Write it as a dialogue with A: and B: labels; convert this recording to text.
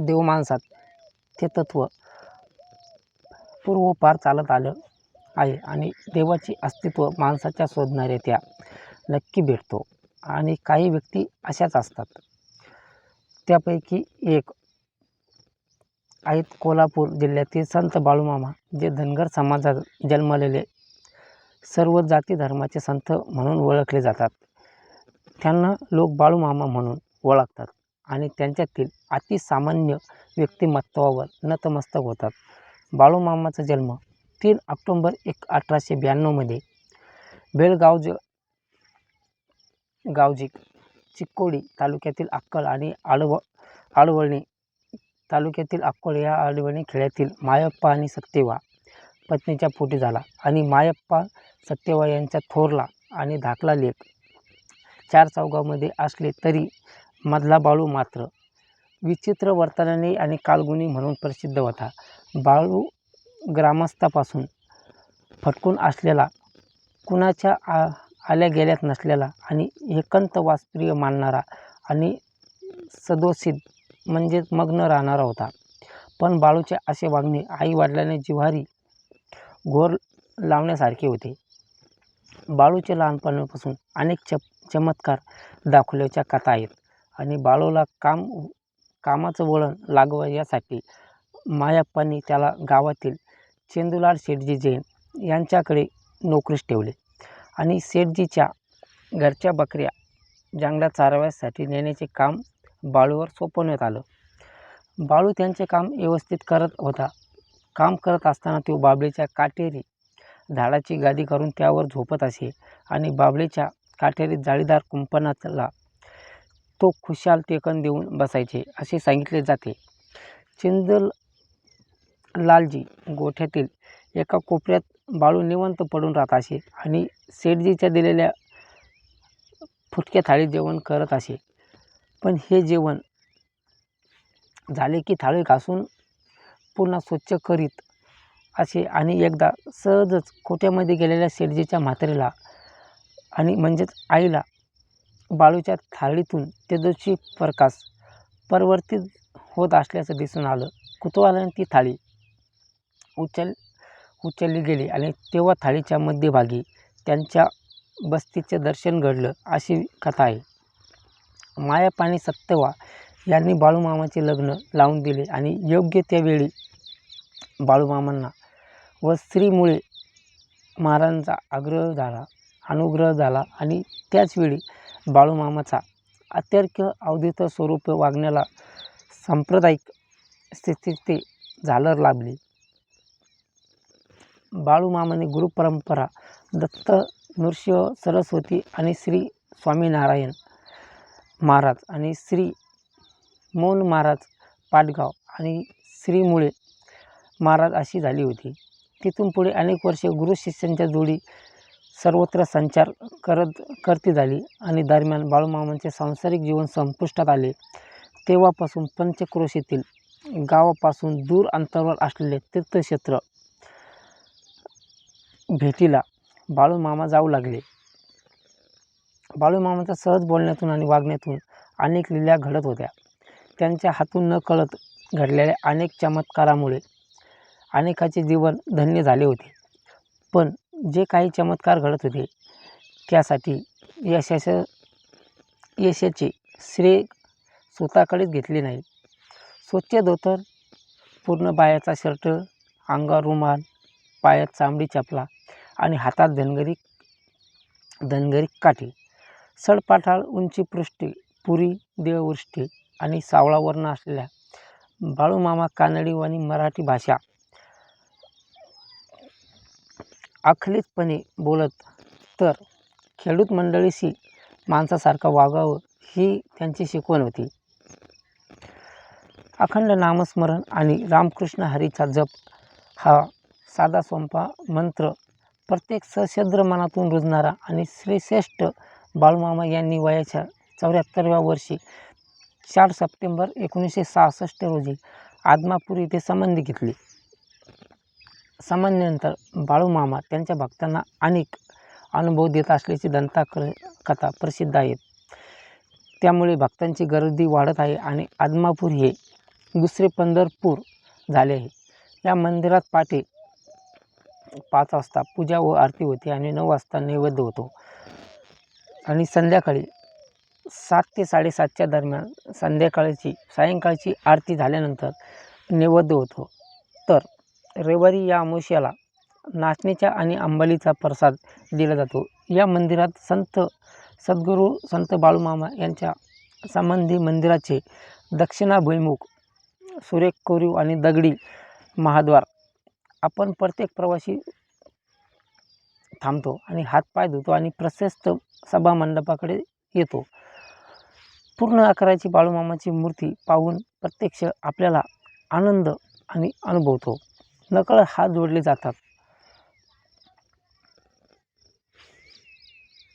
A: देवमानसात ते तत्त्व पूर्वपार चालत आलं आहे आणि देवाचे अस्तित्व माणसाच्या शोधणाऱ्या त्या नक्की भेटतो. आणि काही व्यक्ती अशाच असतात. त्यापैकी एक आहेत कोल्हापूर जिल्ह्यातील संत बाळूमामा जे धनगर समाजात जन्मलेले सर्व जाती धर्माचे संत म्हणून ओळखले जातात. त्यांना लोक बाळूमामा म्हणून ओळखतात. आणि त्यांच्यातील अतिसामान्य व्यक्तिमत्त्वावर नतमस्तक होतात. बाळूमामाचा जन्म तीन ऑक्टोंबर एक अठराशे ब्याण्णवमध्ये बेळगावज गावजिक चिक्कोडी तालुक्यातील अक्कल आणि आडव आडवळणी तालुक्यातील अक्कोळ या आडवणी खेड्यातील मायप्पा आणि सत्यवा पत्नीच्या पोटी झाला आणि मायप्पा सत्यवा यांच्या थोरला आणि धाकला लेख चार चौगावमध्ये असले तरी मधला बाळू मात्र विचित्र वर्तनाने आणि कालगुणी म्हणून प्रसिद्ध होता. बाळू ग्रामस्थापासून फटकून असलेला कुणाच्या आ आल्या गेल्यात नसलेला आणि एकांत वासप्रिय मानणारा आणि सदोषित म्हणजेच मग्न राहणारा होता. पण बाळूचे असे वागणे आईवडिलांनी जिव्हारी घोर लावण्यासारखे होते. बाळूचे लहानपणापासून अनेक चप चमत्कार दाखवल्याच्या कथा आहेत. आणि बाळूला काम कामाचं वळण लागावं यासाठी मायाप्पांनी त्याला गावातील चेंदूलाल शेटजी जैन यांच्याकडे नोकरीस ठेवले. आणि शेठजीच्या घरच्या बकऱ्या जंगलात चारव्यासाठी नेण्याचे काम बाळूवर सोपवण्यात आलं. बाळू त्यांचे काम व्यवस्थित करत होता. काम करत असताना तो बाबळीच्या काटेरी झाडाची गादी करून त्यावर झोपत असे आणि बाबळीच्या काटेरी जाळीदार कुंपणाला तो खुशाल टेकन देऊन बसायचे असे सांगितले जाते. चिंदल लालजी गोठ्यातील एका कोपऱ्यात बाळू निवंत पडून राहत असे आणि सेठजीच्या दिलेल्या फुटक्या थाळीत जेवण करत असे. पण हे जेवण झाले की थाळी घासून पुन्हा स्वच्छ करीत असे आणि एकदा सहजच कोट्यामध्ये गेलेल्या सेठजीच्या म्हातारीला आणि म्हणजेच आईला बाळूच्या थाळीतून तेजस्वी प्रकाश परिवर्तित होत असल्याचं दिसून आलं. कुतूहलाने ती थाळी उचल उचलली गेली आणि तेव्हा थाळीच्या मध्यभागी त्यांच्या बस्तीचे दर्शन घडलं अशी कथा आहे. मायाप्पा सत्यवा यांनी बाळूमामाचे लग्न लावून दिले आणि योग्य त्यावेळी बाळूमामांना व स्त्रीमुळे महाराजांचा आग्रह झाला अनुग्रह झाला आणि त्याचवेळी बाळूमामाचा अत्यर्क अवधित स्वरूप वागण्याला सांप्रदायिक स्थिती झालर लाभली. बाळूमामाने गुरुपरंपरा दत्त नृसिंह सरस्वती आणि श्री स्वामीनारायण महाराज आणि श्री मौन महाराज पाटगाव आणि श्री मुळे महाराज अशी झाली होती. तिथून पुढे अनेक वर्षे गुरु शिष्यांच्या जोडी सर्वत्र संचार करत करती झाली आणि दरम्यान बाळूमामांचे सांसारिक जीवन संपुष्टात आले. तेव्हापासून पंचक्रोशीतील गावापासून दूर अंतरावर असलेले तीर्थक्षेत्र भेटीला बाळूमामा जाऊ लागले. बाळूमामांच्या सहज बोलण्यातून आणि वागण्यातून अनेक लीला घडत होत्या. त्यांच्या हातून न कळत घडलेल्या अनेक चमत्कारामुळे अनेकाचे जीवन धन्य झाले होते. पण जे काही चमत्कार घडत होते त्यासाठी यशाचं यशाचे श्रेय स्वतःकडेच घेतले नाही. स्वच्छ धोतर पूर्ण बायाचा शर्ट अंगावर रुमाल पायात चामडी चपला आणि हातात धनगरी धनगरी काठी सडपाठाळ उंची पृष्ठी पुरी देववृष्टी आणि सावळा वर्ण असलेल्या बाळूमामा कानडी आणि मराठी भाषा आखलीतपणे बोलत तर खेडूत मंडळीशी माणसासारखं वागावं ही त्यांची शिकवण होती. अखंड नामस्मरण आणि रामकृष्ण हरीचा जप हा साधा सोंपा मंत्र प्रत्येक सशद्र मनातून रुजणारा आणि श्रीश्रेष्ठ बाळूमामा यांनी वयाच्या चौऱ्याहत्तरव्या वर्षी चार सप्टेंबर एकोणीसशे सहासष्ट रोजी आदमापूर येथे संबंध घेतली. समाधीनंतर बाळूमामा त्यांच्या भक्तांना अनेक अनुभव देत असल्याची दंता क कथा प्रसिद्ध आहेत. त्यामुळे भक्तांची गर्दी वाढत आहे आणि आदमापूर हे दुसरे पंढरपूर झाले आहे. या मंदिरात पहाटे पाच वाजता पूजा व आरती होते आणि नऊ वाजता नैवेद्य होतो. आणि संध्याकाळी सात ते साडेसातच्या दरम्यान संध्याकाळची सायंकाळची आरती झाल्यानंतर नैवेद्य होतो. तर रविवारी या अमावस्याला नाचणीच्या आणि अंबालीचा प्रसाद दिला जातो. या मंदिरात संत सद्गुरू संत बाळूमामा यांच्या संबंधी मंदिराचे दक्षिणाभिमुख सुरेख कोरीव आणि दगडी महाद्वार. आपण प्रत्येक प्रवासी थांबतो आणि हातपाय धुतो आणि प्रशस्त सभामंडपाकडे येतो. पूर्ण आकाराची बाळूमामाची मूर्ती पाहून प्रत्यक्ष आपल्याला आनंद आणि अनुभवतो. नकळत हात जोडले जातात.